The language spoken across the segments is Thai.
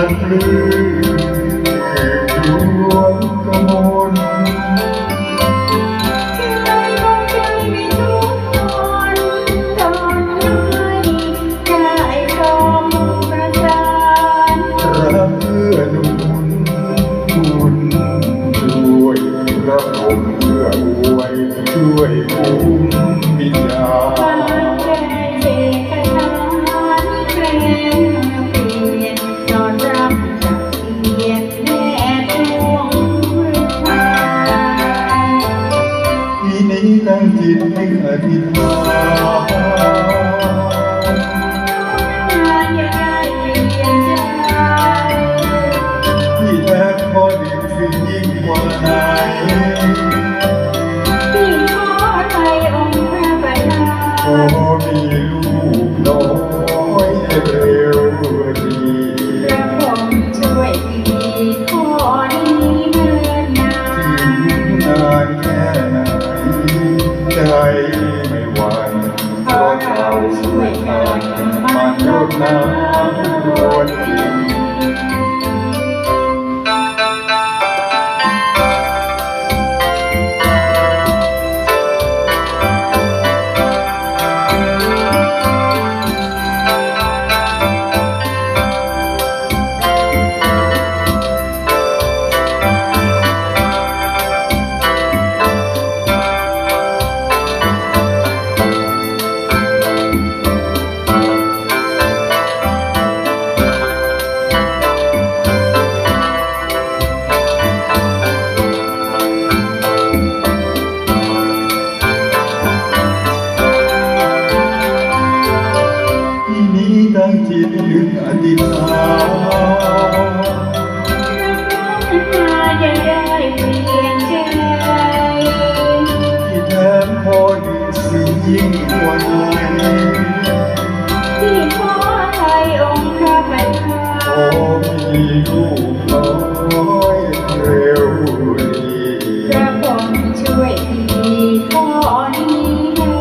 ดมรักเพื่อนุนคุณด้วยพระองเพื่อวยช่วยคุ้มวิญาณ chiến binh ở thịt thò Thì em có điều gì nhìn qua Thank you. ิ่งกว่าไหนที่ขอให้องค์พระเป็นพระ ขอมีลูกน้อยเร็วดีพระพรหมช่วยทีพ่อนี้เดิ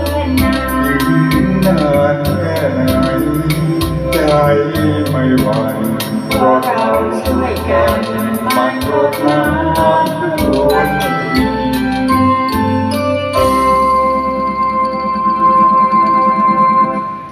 นาถึงนานแค่ไหนใจไม่หวั่นเพราะราเราช่วยกันมัมันนรรดน้น้ำ